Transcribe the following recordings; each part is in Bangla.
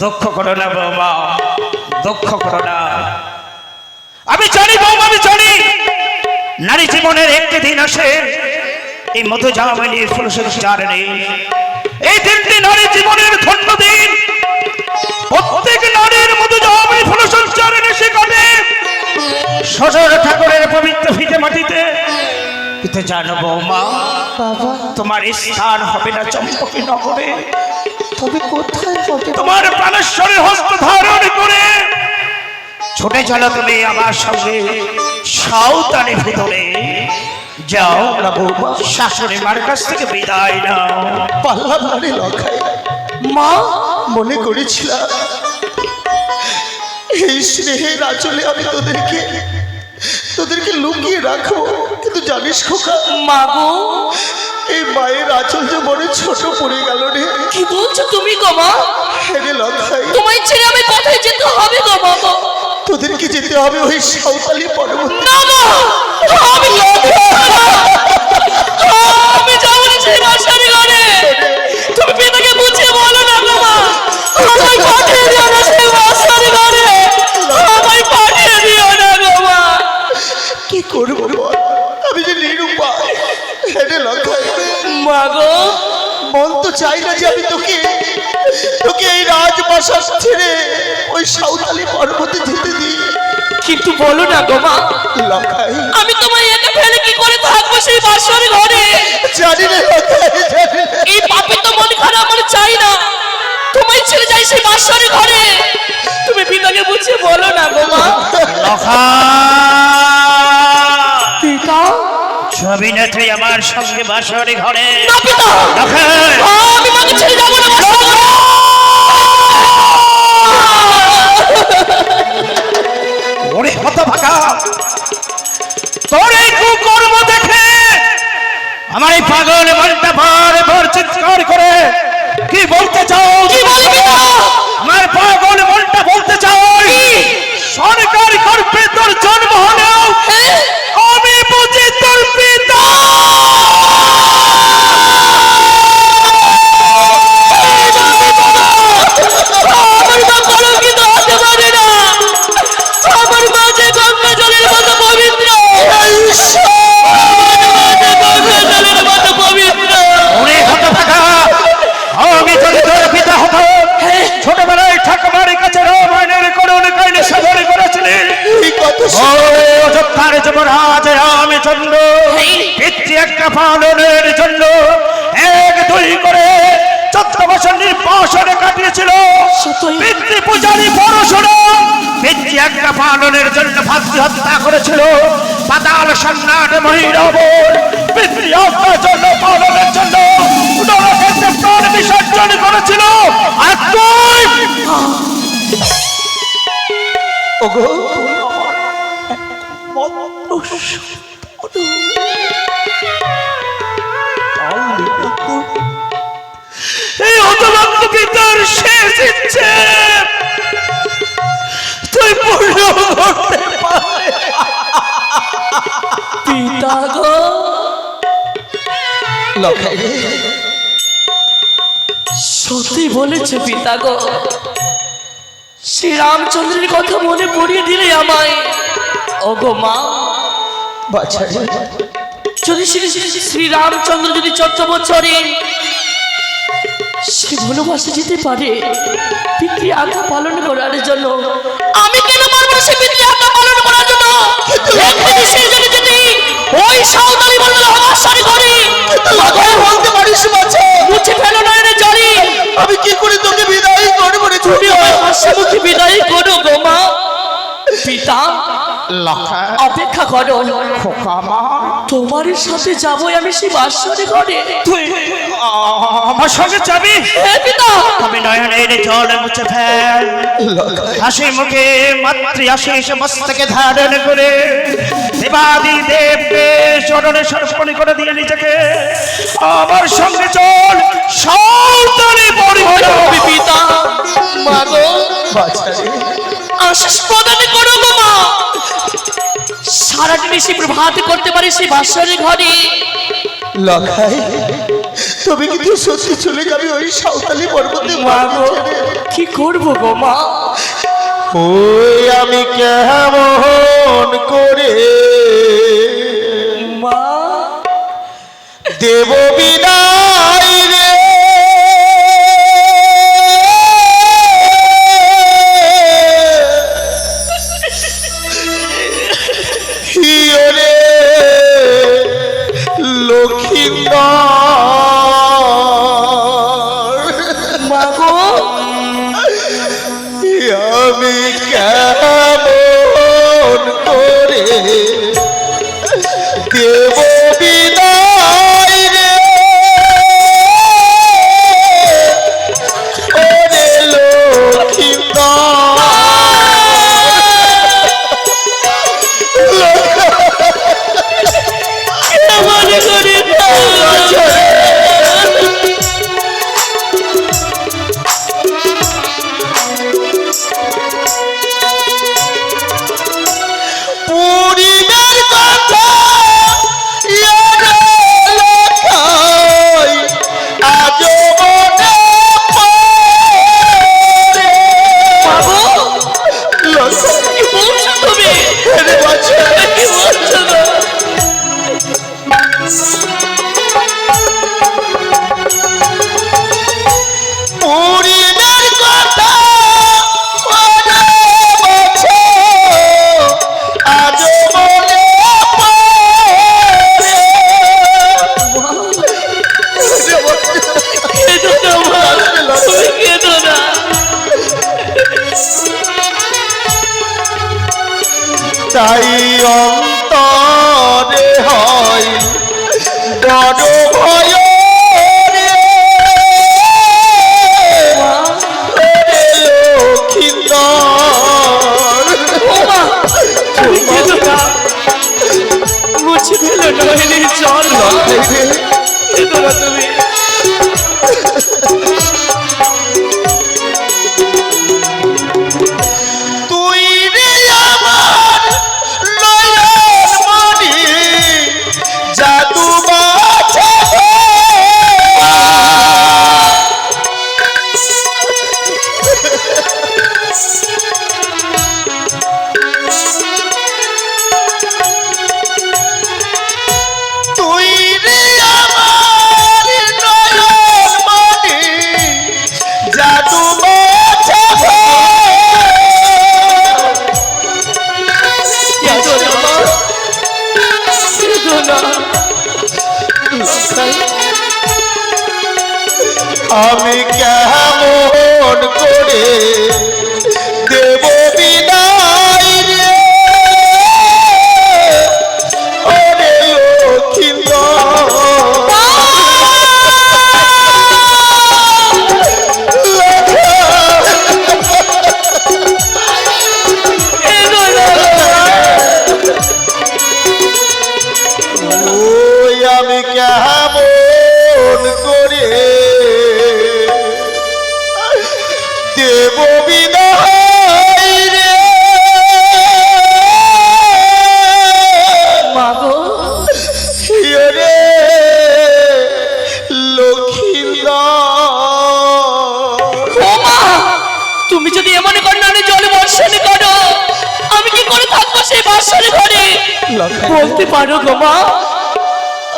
দুঃখ করো না বৌমা দুঃখ করো না। আমি জানি বৌমা আমি জানি। নারী জীবনের একটি দিন আসে এই মধু জামাইনির ফুলসের নেই। এই দিনটি নারী জীবনের ধন্য দিন প্রত্যেক নারীর মধু জামাইনি ফুলসের চারণে সে কাটে সজর ঠাকুরের পবিত্র ভিটে মাটিতে কিন্তু জানো বৌমা তোমার স্থান হবে না চম্পকী নগরে। তবে কোথায় হবে? তোমার প্রাণেশ্বরের হস্ত ধারণ করে। ছুটে চলো তুমি আমার সঙ্গে। সাঁওতালি ভিতরে। যাও না বৌমা শাশুড়ি মার কাছ থেকে বিদায় নাও। পাল্লাম না রে লখাই। মা মনে করেছিলাম এই স্নেহের আচলে আমি তোদেরকে তোদেরকে লুকিয়ে রাখব কিন্তু জানিস খোকা মাগো এই মায়ের আচল যে বড় ছোট পড়ে গেল রে। কি বলছো তুমি গো মা? হেরে লখাই তোমায় ছেড়ে আমি কোথায় যেতে হবে গো মা? তোদেরকে যেতে হবে ওই সাঁওতালি পর্বত। না মা আমি। আমি যাব না সেই বাসার ঘরে। তুমি পিতাকে বুঝিয়ে বলো না গো মা। আমায় পাঠিয়ে দিও না সেই বাসার ঘরে। আমায় পাঠিয়ে দিও না গো মা। কি করব বল? আমি যে নিরুপায় হেরে লখাই মা গো মন তো চাই না যে আমি তোকে তোকে এই রাজবাসা ছেড়ে ওই সাঁওতালি পর্বতে যেতে দিই। কিন্তু বলো না গো মা লখাই আমি তোমায় একা ফেলে কি করে থাকব সেই বাসার ঘরে? জানি রে। এই পাপে তো মন খারাপ আমার চাই না। তোমায় ছেড়ে যাই সেই বাসার ঘরে। তুমি পিতাকে বুঝিয়ে বলো না গো মা। লখা তুই আমার সঙ্গে বাসরে ঘরে। না পিতা! লখা আমি মাকে ছেড়ে যাব না ওরে হত তোর এই কুকর্ম দেখে আমার এই পাগল মনটা ভর ভর চিৎকার করে। কি বলতে চাও? কি বলবি আমার পাগল মনটা বলতে চাও? সরকার করবে তোর জন্ম একটা পালনের জন্য এক দুই করে চোদ্দ বছর নির্বাসনে কাটিয়েছিল। সত্যই। পিতৃ পূজারী পড়াশোনা পিতৃ একটা পালনের জন্য ভাতৃ হত্যা করেছিল। পাতাল সম্রাট মহিরাবণ পিতৃ হত্যার জন্য পালনের জন্য নরকেতে প্রাণ বিসর্জন করেছিল। আর তুই? ওগো এই পিতার শেষ ইচ্ছে তুই পূর্ণ করতে পিতা গো। সত্যি বলেছে পিতা গো। শ্রী রামচন্দ্রের কথা মনে পড়িয়ে দিলে আমায়। ওগো মা। যদি শ্রী শ্রী- শ্রী রামচন্দ্র যদি চোদ্দ বছরে সে ভালোবাসে যেতে পারে। পিতৃ আজ্ঞা পালন করার জন্য। আমি কেন পারব সে পিতৃ আজ্ঞা পালন করার জন্য? সে যদি যদি ওই সাঁওতালি বলবে আমার সারি করি লখাই বলতে পারিস মাঝে মুছে ফেলো আমি কি করে তোকে বিদায় করব রে ছুটি? হয় আমার হাসি মুখে বিদায় লখা অপেক্ষা করো। খোকামা। তোমার সাথে যাব আমি সেই বাসরে ঘরে। তুই আমার সঙ্গে যাবি? আমি নয়নের জল মুছে ফেল। হাসি মুখে মাতৃ আশিস মস্তকে ধারণ করে। দেবাদি দেবকে চরণে সমর্পণ করে দিয়ে নিজেকে। আমার সঙ্গে চল। সাঁওতালি পরিবার পিতা। মাগো বাছা প্রদান করো গো মা সারাদিন সে প্রভাত করতে পারে সেই বাসরের ঘরে। লখাই তবে কিন্তু সত্যি চলে যাবে ওই সাঁওতালি পর্বতে মা গো কি করব গো মা? ওই আমি কেমন করে মা? দেব বিদায়? দেব আমি কেমন করে দেব পারো গো মা।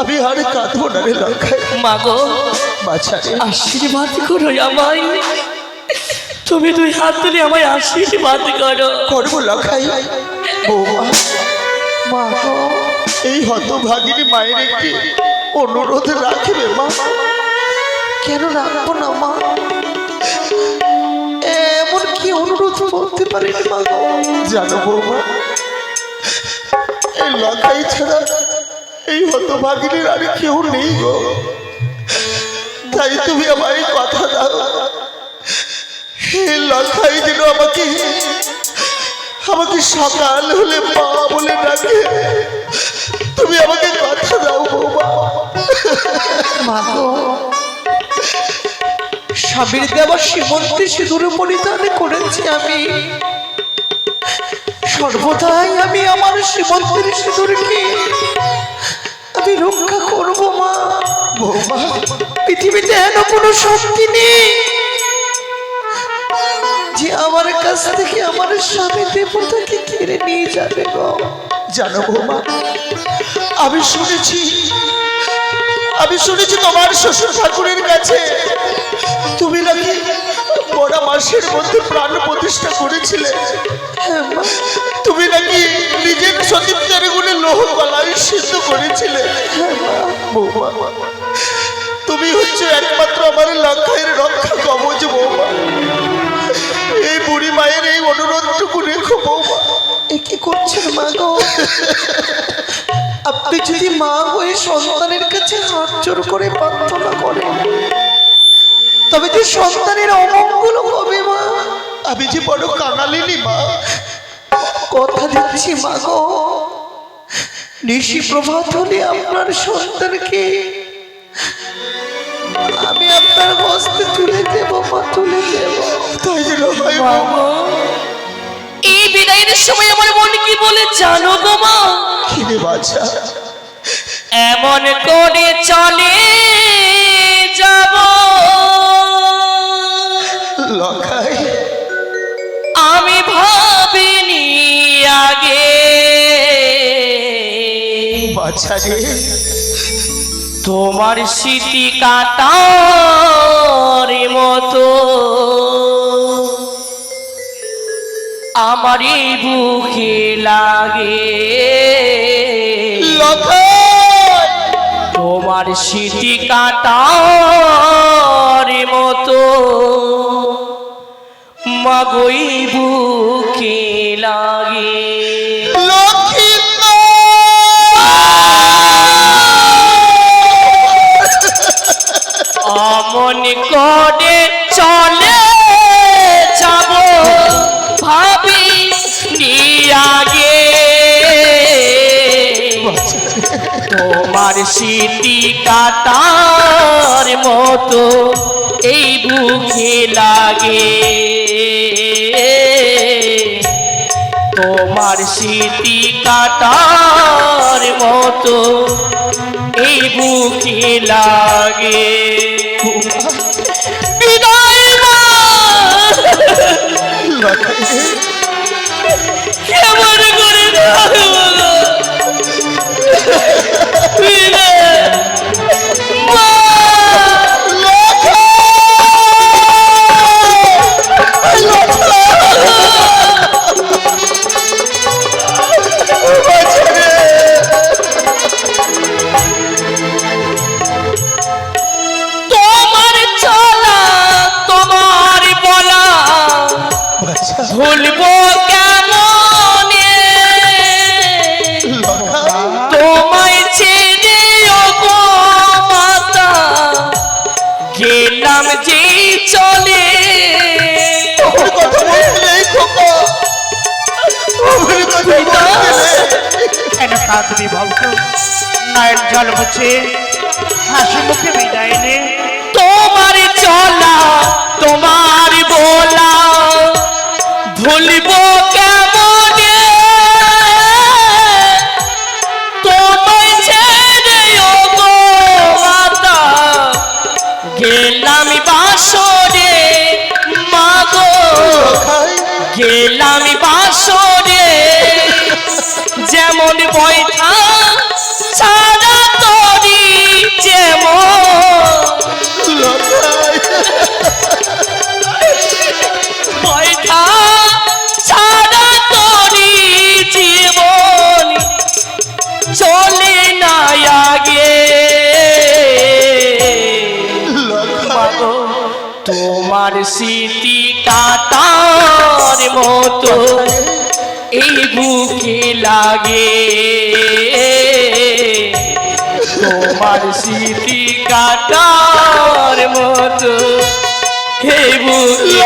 আমি আর কাঁদবো না রে লঙ্কায়। মা গো বাছা আশীর্বাদ করো আমায়। তুমি দুই হাত তুলে আমায় আশীর্বাদ করো। করব লঙ্কাই বৌমা মা গো, এই হতভাগিনী মায়ের একটি অনুরোধ রাখবে মা। কেন রাখব না মা? এমন কি অনুরোধ বলতে পারিনি মা গো? জানো বৌমা এই লঙ্কাই ছাড়া এই হতভাগিনীর আর কেউ নেই গো। তাই তুমি আমায় কথা দাও। এই লঙ্কাই যেন আমাকে আমাকে সকাল হলে মা বলে ডাকে। তুমি আমাকে কথা দাও মাগো স্বামীর দেওয়া সীমন্তে সিঁদুর পরিধান করেছি আমি। সর্বদাই আমি আমার সীমন্তের সিঁদুরকে আমি রক্ষা করব, মা। বৌমা, পৃথিবীতে এমন কোনো শক্তি নেই যে আমার কাছ থেকে আমার স্বামী দেবতাকে কেড়ে নিয়ে যাবে গো। জানো বৌমা, আমি শুনেছি আমি শুনেছি তোমার শ্বশুর ঠাকুরের কাছে। তুমি নাকি বড় মাসের মধ্যে প্রাণ প্রতিষ্ঠা করেছিলে। তুমি নাকি নিজের সতীত্বের গুণে লোহ গলায় সিদ্ধ করেছিলে? তুমি হচ্ছে একমাত্র আমার লক্ষের রক্ষা কবচ বৌমা। এই বুড়ি মায়ের এই অনুরোধটুকু রেখো বৌমা। কি করছেন মা গো? আপনি যদি মা হয়ে সন্তানের কাছে হাত জোর করে প্রার্থনা করেন তবে যে সন্তানের অমঙ্গল হবে মা। আমি যে বড় কাঙালিনি মা। কথা দিচ্ছি মা গো। নিশি প্রভাত হলে আপনার সন্তানকে আমি আপনার হস্তে তুলে দেব মা তুলে দেব। তাই যেন হয় বৌমা এই বিদায়ের সময় আমার মন কি বলে জানো গো মা? কিরে বাছা। এমন করে চলে যাব। লখাই আমি ভাবিনি আগে। বাছা রে। তোমার স্মৃতি কাটার মতো। আমার এই বুকে লাগে। তোমার স্মৃতি কাটার স্মৃতি কাটার মতো এই বুকে লাগে। তোমার স্মৃতি কাটার মতো এই বুকে লাগে। কেমন করে যে চলে। বলতো। নয়ের জল মুছে হাসি মুখে বিদায় নে। তোমার চলা তোমার বলা ভুলবো কেমন? এই বুকে লাগে। তোমার স্মৃতি কাটার মতো এই বুকে